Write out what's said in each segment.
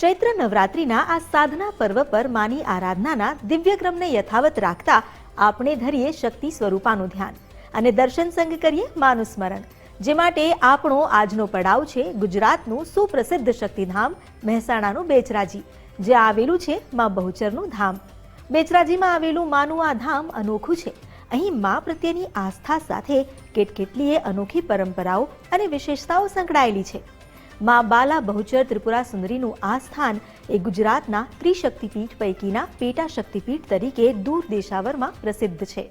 ચૈત્ર નવરાત્રિના આ સાધના પર્વ પર માની આરાધનાના દિવ્યક્રમને યથાવત રાખતા આપણે ધરીએ શક્તિ સ્વરૂપાનું ધ્યાન અને દર્શન સંગ કરીએ માનું સ્મરણ. જે માટે આપણો આજનો પડાવ છે ગુજરાતનું સુપ્રસિદ્ધ શક્તિધામ મહેસાણાનું બેચરાજી, જે આવેલું છે માં બહુચરનું ધામ. બેચરાજીમાં આવેલું માનું આ ધામ અનોખું છે. અહીં મા પ્રત્યેની આસ્થા સાથે કેટકેટલીય અનોખી પરંપરાઓ અને વિશેષતાઓ સંકળાયેલી છે. મા બાલા બહુચર ત્રિપુરા સુંદરીનું આ સ્થાન એ ગુજરાતના ત્રિશક્તિપીઠ પૈકીના પેટા શક્તિપીઠ તરીકે દૂર દેશાવરમાં પ્રસિદ્ધ છે.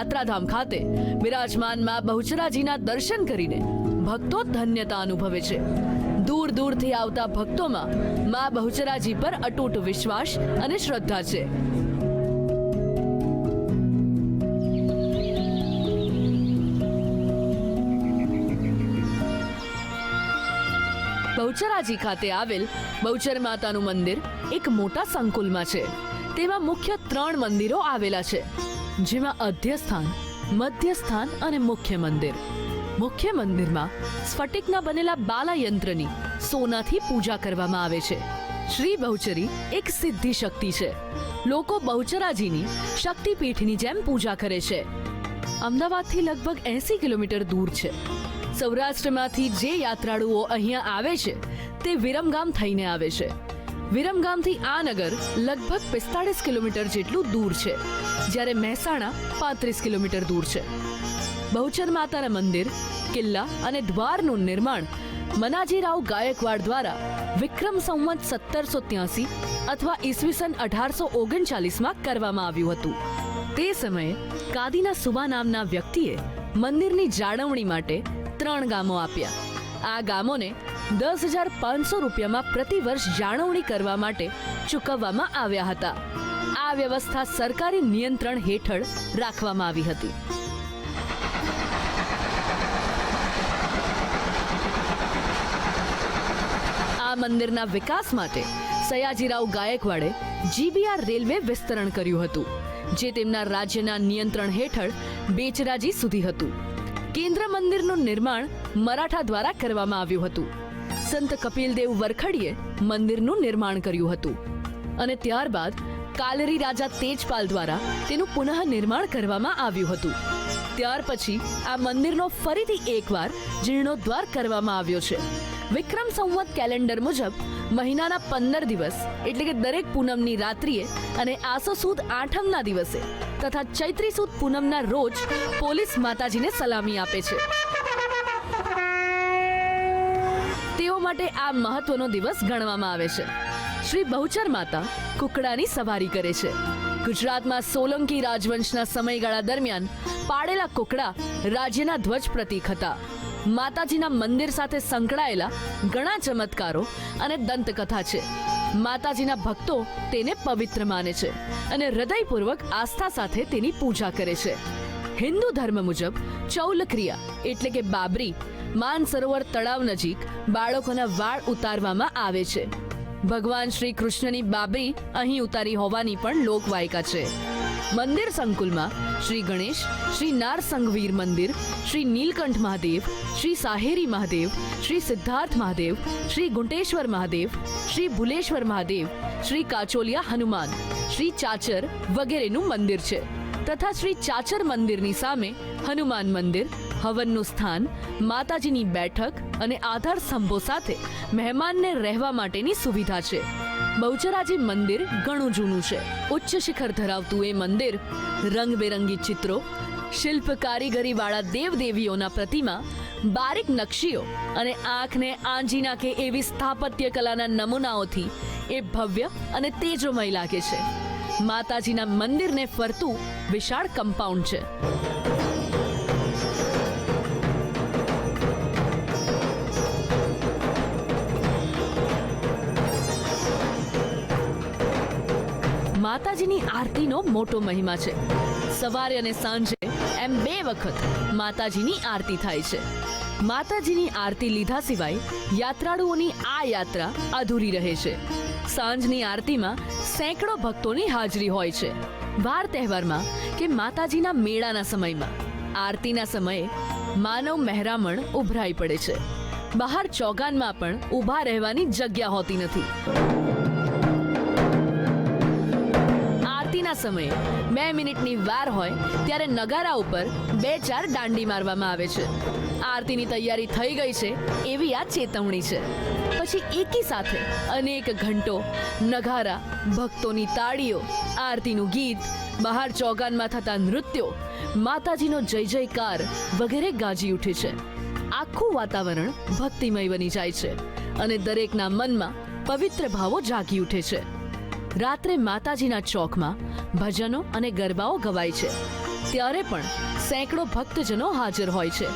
યાત્રાધામ ખાતે બિરાજમાનમાં બહુચરાજીના દર્શન કરીને ભક્તો ધન્યતા અનુભવે છે. દૂર દૂરથી આવતા ભક્તોમાં મા બહુચરાજી પર અતૂટ વિશ્વાસ અને શ્રદ્ધા છે. બહુચરાજી ખાતે આવેલ બહુચર માતાનું મંદિર એક મોટા સંકુલમાં છે. તેમાં મુખ્ય ત્રણ મંદિરો આવેલા છે. જેમાં અધ્યસ્થાન, મધ્યસ્થાન અને મુખ્ય મંદિર. મુખ્ય મંદિરમાં સ્ફટિકના બનેલા બાલાયંત્રની સોનાથી પૂજા કરવામાં આવે છે. શ્રી બહુચરી એક સિદ્ધિ શક્તિ છે. લોકો બહુચરાજીની શક્તિપીઠની જેમ પૂજા કરે છે. અમદાવાદથી લગભગ એસી કિલોમીટર દૂર છે. સૌરાષ્ટ્રમાંથી જે યાત્રાળુઓ અહીંયા આવે છે, તે વિરમગામ થઈને આવે છે. વિરમગામથી આ નગર લગભગ પિસ્તાળીસ કિલોમીટર જેટલું દૂર છે, જ્યારે મહેસાણા પાંત્રીસ કિલોમીટર દૂર છે. બહુચર માતાના મંદિર, કિલ્લા અને દ્વારનું નિર્માણ મનાજીરાવ ગાયકવાડ દ્વારા વિક્રમ સંવત સત્તરસો ત્યાસી અથવા ઈસવીસન અઢારસો ઓગણચાલીસમાં કરવામાં આવ્યું હતું. તે સમયે કાદીના સુબા નામના વ્યક્તિએ મંદિરની જાળવણી માટે ત્રણ ગામો આપ્યા. આ ગામોને દસ હજાર પાંચસો રૂપિયામાં પ્રતિ વર્ષ જાળવણી કરવા માટે ચૂકવવામાં આવ્યા હતા. આ વ્યવસ્થા સરકારી નિયંત્રણ હેઠળ રાખવામાં આવી હતી. આ મંદિરના વિકાસ માટે સયાજીરાવ ગાયકવાડે જીબીઆર રેલવે વિસ્તરણ કર્યું હતું, જે તેમના રાજ્યના નિયંત્રણ હેઠળ બેચરાજી સુધી હતું. કેન્દ્ર મંદિરનું નિર્માણ મરાઠા દ્વારા કરવામાં આવ્યું હતું. સંત કપિલદેવ વરખડીએ મંદિરનું નિર્માણ કર્યું હતું. અને ત્યારબાદ કાલરી રાજા તેજપાલ દ્વારા તેનું પુનઃ નિર્માણ કરવામાં આવ્યું હતું. ત્યાર પછી આ મંદિરનો ફરીથી એકવાર જીર્ણોદ્ધાર કરવામાં આવ્યો છે. વિક્રમ સંવત કેલેન્ડર મુજબ મહિનાના પંદર દિવસ, એટલે કે દરેક પૂનમની રાત્રિએ અને આસો સુદ આઠમના દિવસે, તથા ચૈત્રી સુદ પૂનમના રોજ પોલીસ માતાજીને સલામી આપે છે તેઓ માટે આ મહત્વનો દિવસ ગણવામાં આવે છે. શ્રી બહુચર માતા કુકડાની સવારી કરે છે. ગુજરાતમાં સોલંકી રાજવંશના સમયગાળા દરમિયાન પાડેલા કુકડા રાજ્યના ધ્વજ પ્રતીક હતા. માતાજીના મંદિર સાથે સંકળાયેલા ઘણા ચમત્કારો અને દંતકથા છે. માતાજીના ભક્તો તેને પવિત્ર માને છે અને હૃદયપૂર્વક આસ્થા સાથે તેની પૂજા કરે છે. હિન્દુ ધર્મ મુજબ ચૌલ ક્રિયા એટલે કે બાબરી માનસરોવર તળાવ નજીક બાળકોના વાળ ઉતારવામાં આવે છે. ભગવાન શ્રી કૃષ્ણની બાબરી અહીં ઉતારી હોવાની પણ લોકવાયકા છે. મંદિર સંકુલમાં શ્રી ગણેશ, શ્રી નારસંગવીર મંદિર, શ્રી નીલકંઠ મહાદેવ, શ્રી સાહેરી મહાદેવ, શ્રી સિદ્ધાર્થ મહાદેવ, શ્રી ગુંટેશ્વર મહાદેવ, શ્રી ભુલેશ્વર મહાદેવ, શ્રી કાચોલિયા હનુમાન, શ્રી ચાચર વગેરેનું મંદિર છે. તથા શ્રી ચાચર મંદિરની સામે હનુમાન મંદિર હવનનું સ્થાન, માતાજીની બેઠક અને આધાર સ્તંભો સાથે મહેમાનને રહેવા માટેની સુવિધા છે. બહુચરાજી મંદિર ઘણું જૂનું છે. ઉચ્ચ શિખર ધરાવતું એ મંદિર રંગબેરંગી ચિત્રો, શિલ્પ કારીગરીવાળા દેવદેવીઓના પ્રતિમા, બારીક નકશીઓ અને આંખને આંજી નાખે એવી સ્થાપત્ય કલાના નમૂનાઓથી એ ભવ્ય અને તેજોમય લાગે છે. માતાજીના મંદિરને ફરતું વિશાળ કમ્પાઉન્ડ છે. માતાજીની આરતીનો મોટો મહિમા છે. સવારે અને સાંજે એમ બે વખત માતાજીની આરતી થાય છે. માતાજીની આરતી લીધા સિવાય યાત્રાળુઓની આ યાત્રા અધૂરી રહે છે. સાંજની આરતીમાં સેંકડો ભક્તોની હાજરી હોય છે. વાર તહેવારમાં કે માતાજીના મેળાના સમયમાં. આરતીના સમયે માનવ મહેરામણ ઉભરાઈ પડે છે. બહાર ચોગાનમાં પણ ઊભા રહેવાની જગ્યા હોતી નથી. આરતીના સમયે બે મિનિટની વાર હોય ત્યારે નગારા ઉપર બે ચાર દાંડી મારવામાં આવે છે. આરતીની તૈયારી થઈ ગઈ છે એવી આ ચેતવણી છે. પછી એકી સાથે અનેક ઘંટો, નગારા, ભક્તોની તાળીઓ, આરતીનું ગીત, બહાર ચોગાનમાં થતા નૃત્યો, માતાજીનો જય જયકાર વગેરે ગાજી ઉઠે છે. આખું વાતાવરણ ભક્તિમય બની જાય છે અને દરેકના મનમાં પવિત્ર ભાવો જાગી ઉઠે છે. રાત્રે માતાજીના ચોકમાં ભજનો અને ગરબાઓ ગવાય છે. ત્યારે પણ સેંકડો ભક્તજનો હાજર હોય છે.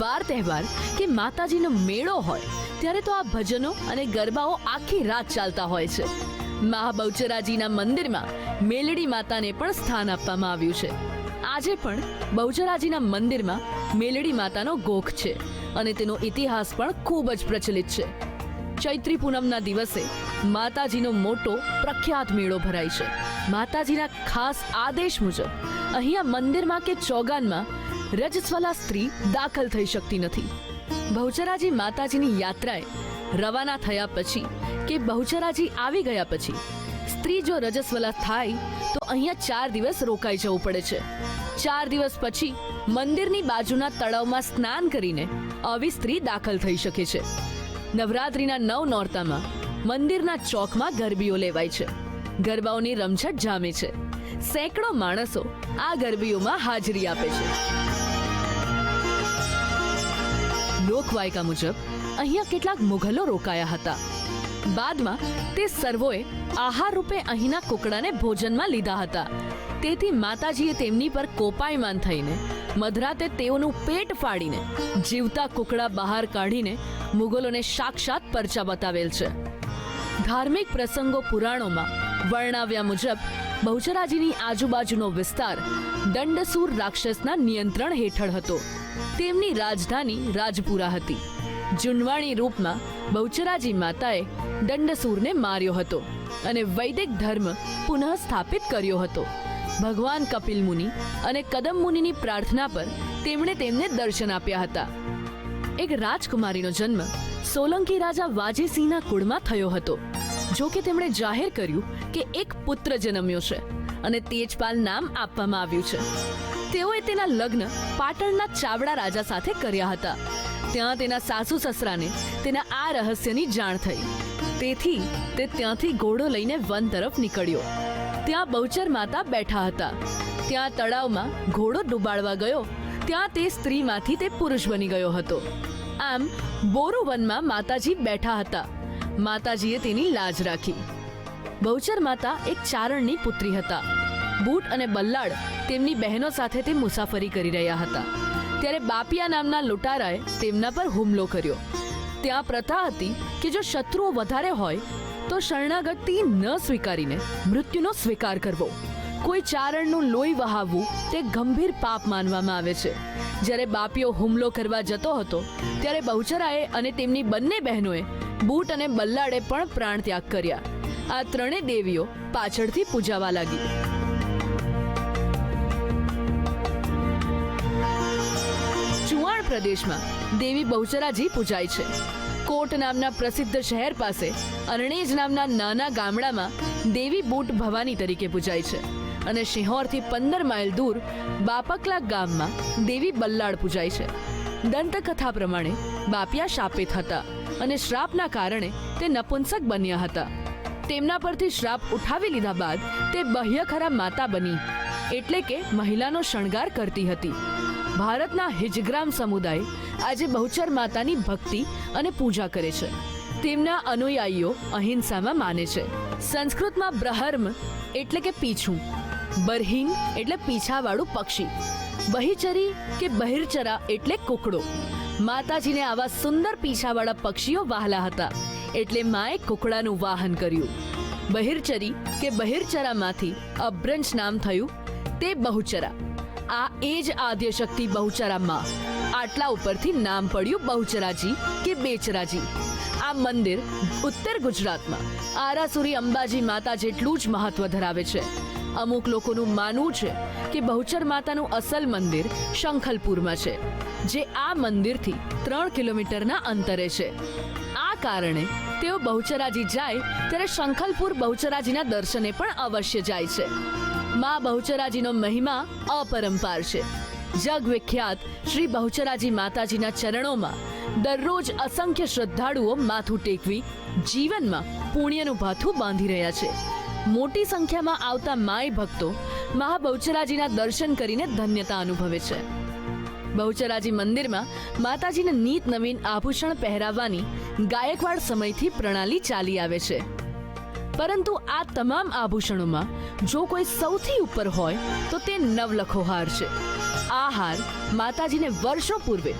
વાર તહેવાર કે માતાજીનો મેળો હોય, ત્યારે તો આ ભજનો અને ગરબાઓ આખી રાત ચાલતા હોય છે. મહાબૌચરાજીના મંદિરમાં મેલડી માતાને પણ સ્થાન આપવામાં આવ્યું છે. આજે પણ બહુચરાજીના મંદિરમાં મેલડી માતાનો ગોખ છે અને તેનો ઇતિહાસ પણ ખૂબ જ પ્રચલિત છે. ચૈત્રી પૂનમના દિવસે માતાજીનો મોટો પ્રખ્યાત મેળો ભરાય છે. માતાજીના ખાસ આદેશ મુજબ અહીંયા મંદિરમાં કે ચોગાનમાં રજસ્વલા સ્ત્રી દાખલ થઈ શકતી નથી. બહુચરાજી માતાજીની યાત્રાએ રવાના થયા પછી કે બહુચરાજી આવી ગયા પછી સ્ત્રી જો રજસ્વલા થાય તો અહીંયા ચાર દિવસ રોકાઈ જવું પડે છે. ચાર દિવસ પછી મંદિરની બાજુના તળાવમાં સ્નાન કરીને આવી સ્ત્રી દાખલ થઈ શકે છે. નવરાત્રિના નવ નોરતામાં મંદિરના ચોકમાં ગરબીઓ લેવાય છે. ગરબાઓની રમઝટ જામે છે. સેંકડો માણસો આ ગરબીઓમાં હાજરી આપે છે. લોકવાયકા મુજબ અહીંયા કેટલાક મુઘલો રોકાયા હતા. બાદમાં તે સર્વોએ આહાર રૂપે અહીંના કુકડાને ભોજનમાં લીધા હતા. તેથી માતાજીએ તેમની પર કોપાયમાન થઈને, મધરાતે તેઓનું પેટ ફાડીને, જીવતા કુકડા બહાર કાઢીને મુગલોને સાક્ષાત પરચા બતાવેલ છે. ધાર્મિક પ્રસંગો પુરાણોમાં વર્ણવ્યા મુજબ, બહુચરાજીની આજુબાજુનો વિસ્તાર દંડસૂર રાક્ષસના નિયંત્રણ હેઠળ હતો. તેમની રાજધાની રાજપુરા હતી. જુનવાણી રૂપમાં બહુચરાજી માતાએ દંડસૂરને માર્યો હતો અને વૈદિક ધર્મ પુનઃ સ્થાપિત કર્યો હતો. ભગવાન કપિલ મુનિ અને કદમ મુનિની પ્રાર્થના પર તેમણે તેમને દર્શન આપ્યા હતા. એક રાજકુમારીનો જન્મ સોલંકી રાજા વાજેસિંહના કુળમાં થયો હતો. જો કે તેમણે જાહેર કર્યું કે એક પુત્ર જન્મ્યો છે અને તેજપાલ નામ આપવામાં આવ્યું છે. તેઓએ તેના લગ્ન પાટણના ચાવડા રાજા સાથે કર્યા હતા. ત્યાં તેના સાસુ સસરાને તેના આ રહસ્યની જાણ થઈ. તેથી તે ત્યાંથી ઘોડો લઈને વન તરફ નીકળ્યો. ત્યાં બહુચર માતા બેઠા હતા. ત્યાં તળાવમાં ઘોડો ડૂબાડવા ગયો. ત્યાં તે સ્ત્રીમાંથી તે પુરુષ બની ગયો હતો. આમ, બોરુ વનમાં માતાજી બેઠા હતા. માતાજીએ તેની લાજ રાખી. બહુચર માતા એક ચારણની પુત્રી હતા. બૂટ અને બલ્લાડ તેમની બહેનો સાથે તે મુસાફરી કરી રહ્યા હતા. ત્યારે બાપિયા નામના લૂંટારાએ તેમના પર હુમલો કર્યો. ત્યાં પ્રથા હતી કે જો શત્રુઓ વધારે હોય તો શરણાગતિ ન સ્વીકારીને મૃત્યુનો સ્વીકાર કરવો. કોઈ ચારણનું લોહી વહાવવું તે ગંભીર પાપ માનવામાં આવે છે. જ્યારે બાપીઓ હુમલો કરવા જતો હતો, ત્યારે બહુચરાએ અને તેમની બંને બહેનોએ બૂટ અને બલ્લાડે પણ પ્રાણ ત્યાગ કર્યા. આ ત્રણેય દેવીઓ પાછળથી પૂજાવા લાગી. ચુવાણ પ્રદેશમાં દેવી બહુચરાજી પૂજાય છે. કોટ નામના પ્રસિદ્ધ શહેર પાસે અરણેજ નામના નાના ગામડામાં દેવી બૂટ ભવાની તરીકે પૂજાય છે. અને શિહોરથી પંદર માઇલ દૂર બાપકલા ગામમાં દેવી બલ્લાળ પૂજાય છે. દંતકથા પ્રમાણે બાપિયા શાપિત હતા અને શ્રાપના કારણે તે નપુંસક બન્યા હતા. તેમના પરથી શ્રાપ ઉઠાવી લીધા બાદ તે બહ્યખરા માતા બની, એટલે કે મહિલાનો શણગાર કરતી હતી. ભારતના હિજગ્રામ સમુદાય આજે બહુચર માતાની ભક્તિ અને પૂજા કરે છે. તેમના અનુયાયીઓ અહિંસામાં માને છે. સંસ્કૃતમાં બ્રહર્મ એટલે કે પીછું બરહિંગ એટલે પીછાવાળું પક્ષી, બહિચરી કે બહિર્ચરા એટલે કુકડો. માતાજીને આવા સુંદર પીછાવાળા પક્ષીઓ વહાલા હતા, એટલે માએ કુકડાનું વાહન કર્યું. બહિર્ચરી કે બહિર્ચરામાંથી અભ્રંશ નામ થયું તે બહુચરા. આ એ જ આદ્યશક્તિ બહુચરામાં. આટલા ઉપરથી નામ પડ્યું બહુચરાજી કે બેચરાજી. આ મંદિર ઉત્તર ગુજરાતમાં. આરાસુરી અંબાજી માતા જેટલું જ મહત્વ ધરાવે છે. અમુક લોકોનું માનવું છે કે બહુચર માતાનું અસલ મંદિર શંખલપુરમાં છે, જે આ મંદિરથી ત્રણ કિલોમીટરના અંતરે છે. આ કારણે તેઓ બહુચરાજી જાય ત્યારે શંખલપુર બહુચરાજીના દર્શને પણ અવશ્ય જાય છે. માં બહુચરાજીનો મહિમા અપરંપાર છે. જગ વિખ્યાત શ્રી બહુચરાજી માતાજીના ચરણોમાં દરરોજ અસંખ્ય શ્રદ્ધાળુઓ માથું ટેકવી જીવનમાં પુણ્યનું ભાથું બાંધી રહ્યા છે. મોટી સંખ્યામાં આવતા માય ભક્તો મહાબહુચરાજીના દર્શન કરીને ધન્યતા અનુભવે છે. બહુચરાજી મંદિરમાં માતાજીને નીત નવીન આભૂષણ પહેરાવવાની ગાયકવાડ સમયથી પ્રણાલી ચાલી આવે છે. પરંતુ આ તમામ આભૂષણોમાં જો કોઈ સૌથી ઉપર હોય, તો તે નવલખો હાર છે. આ હાર માતાજીને વર્ષો પૂર્વે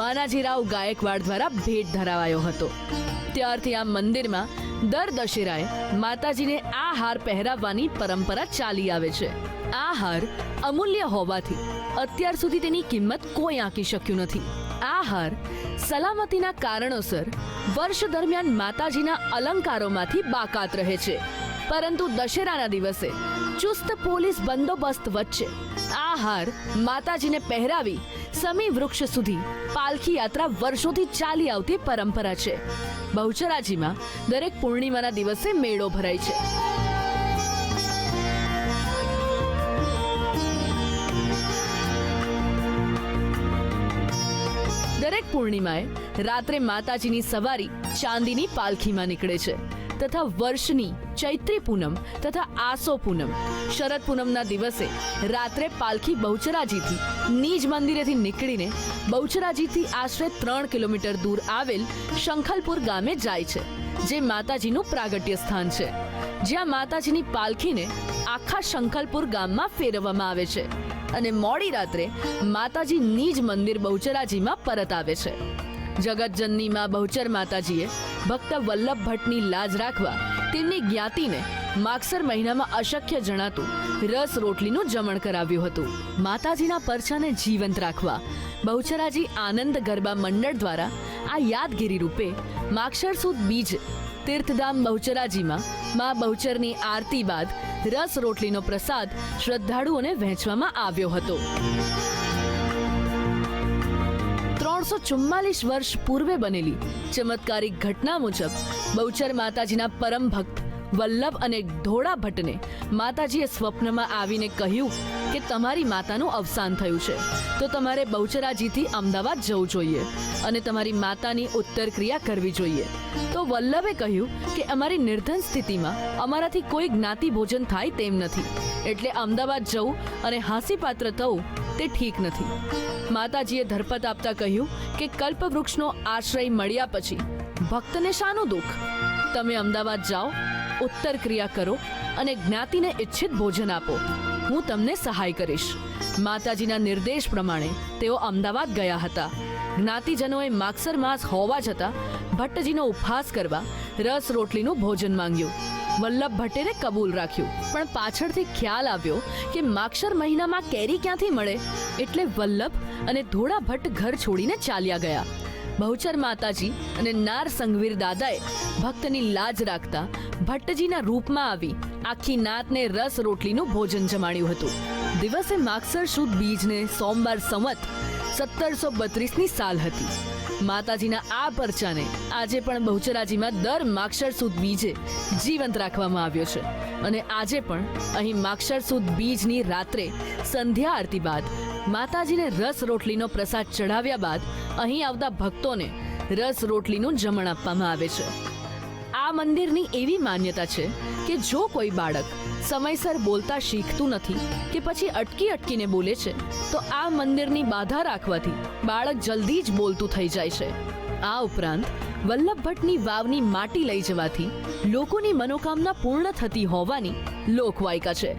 માનાજીરાવ ગાયકવાડ દ્વારા ભેટ ધરાવાયો હતો. ત્યારથી આ મંદિરમાં દર દશેરાએ માતાજીને આ હાર પહેરાવવાની પરંપરા ચાલી આવે છે. આ હાર અમૂલ્ય હોવાથી અત્યાર સુધી તેની કિંમત કોઈ આંકી શક્યું નથી. આ હાર સલામતીના કારણોસર, વર્ષ દરમિયાન માતાજીના અલંકારોમાંથી બાકાત રહે છે. પરંતુ દશેરાના દિવસે ચુસ્ત પોલીસ બંદોબસ્ત વચ્ચે આ હાર માતાજીને પહેરાવી સમી વૃક્ષ સુધી પાલખી યાત્રા વર્ષોથી ચાલી આવતી પરંપરા છે. બહુચરાજીમાં દરેક પૂર્ણિમાના દિવસે મેળો ભરાય છે. પૂર્ણિમાએ રાત્રે માતાજીની સવારી ચાંદીની પાલખીમાં નીકળે છે તથા વર્ષની ચૈત્રી પૂનમ તથા આસો પૂનમ. શરદ પૂનમના દિવસે રાત્રે પાલખી બહુચરાજીથી નીજ મંદિરેથી નીકળીને બહુચરાજીથી આશરે ત્રણ કિલોમીટર દૂર આવેલ શંખલપુર ગામે જાય છે, જે માતાજીનું પ્રાગટ્ય સ્થાન છે. જ્યાં માતાજીની પાલખીને આખા શંખલપુર ગામમાં ફેરવવામાં આવે છે. અને મોડી રાત્રે માતાજી નીજ મંદિર બહુચરાજીમાં પરત આવે છે. જગતજનની માં બહુચર માતાજીએ ભક્ત વલ્લભ ભટ્ટની લાજ રાખવા તેમની જ્ઞાતિને માગસર મહિનામાં અશક્ય જણાતું રસ રોટલીનું જમણ કરાવ્યું હતું. માતાજીના પરચાને જીવંત રાખવા બહુચરાજી આનંદ ગરબા મંડળ દ્વારા આ યાદગીરી રૂપે માક્ષર સુદ બીજ તીર્થધામ બહુચરાજીમાં માં બહુચરની આરતી બાદ રસ રોટલીનો પ્રસાદ શ્રદ્ધાળુઓને વહેંચવામાં આવ્યો હતો. ત્રણસો ચુમ્માલીસ વર્ષ પૂર્વે બનેલી ચમત્કારિક ઘટના મુજબ બહુચર માતાજીના પરમ ભક્ત વલ્લભ અને ધોળા ભટ્ટને માતાજીએ સ્વપ્નમાં આવીને કહ્યું કે તમારી માતાનું અવસાન થયું છે. તો તમારે બહુચરાજીથી અમદાવાદ જવું જોઈએ અને તમારી માતાની ઉત્તર ક્રિયા કરવી જોઈએ. તો વલ્લભે કહ્યું કે અમારી નિર્ધન સ્થિતિમાં અમારાથી કોઈ જ્ઞાતિ ભોજન થાય તેમ નથી. એટલે અમદાવાદ જવું અને હાંસીપાત્ર થવું તે ઠીક નથી. માતાજીએ ધરપત આપતા કહ્યું કે કલ્પવૃક્ષનો આશ્રય મળ્યા પછી ભક્તને શાનું દુઃખ? તમે અમદાવાદ જાઓ ઉત્તર ક્રિયા કરો અને જ્ઞાતિને ઈચ્છિત ભોજન આપો. હું તમને સહાય કરીશ. માતાજીના નિર્દેશ પ્રમાણે તેઓ અમદાવાદ ગયા હતા. જ્ઞાતિજનોએ માગસર માસ હોવા છતાં ભટ્ટજીનો ઉપહાસ કરવા રસ રોટલીનું ભોજન માંગ્યું. વલ્લભ ભટ્ટેને કબૂલ રાખ્યું. પણ પાછળથી ખ્યાલ આવ્યો કે માક્ષર મહિનામાં કેરી ક્યાંથી મળે? એટલે વલ્લભ અને ધોળા ભટ્ટ ઘર છોડીને ચાલ્યા ગયા. બહુચર માતાજી અને નાર સંગવીર દાદાએ ભક્તની લાજ રાખતા ભટ્ટજીના રૂપમાં આવી આખી નાતને રસ રોટલીનું ભોજન જમાડ્યું હતું. દિવસે માગસર સુદ બીજને સોમવાર સંવત સત્તરસો બત્રીસની સાલ હતી. માતાજીના આ પરચાને આજે પણ બહુચરાજીમાં દર માક્ષર સુદ બીજે જીવંત રાખવામાં આવ્યો છે. અને આજે પણ અહીં માક્ષર સુદ બીજની રાત્રે સંધ્યા આરતી બાદ માતાજીને રસ રોટલીનો પ્રસાદ ચઢાવ્યા બાદ અહીં આવતા ભક્તોને રસ રોટલીનું જમણ આપવામાં આવે છે. આ મંદિરની એવી માન્યતા છે કે જો કોઈ બાળક સમયસર બોલતા શીખતું નથી કે પછી અટકી અટકીને બોલે છે, તો આ મંદિરની બાધા રાખવાથી બાળક જલ્દી જ બોલતું થઈ જાય છે. આ ઉપરાંત વલ્લભ ભટ્ટની વાવની માટી લઈ જવાથી લોકોની મનોકામના પૂર્ણ થતી હોવાની લોકવાયકા છે.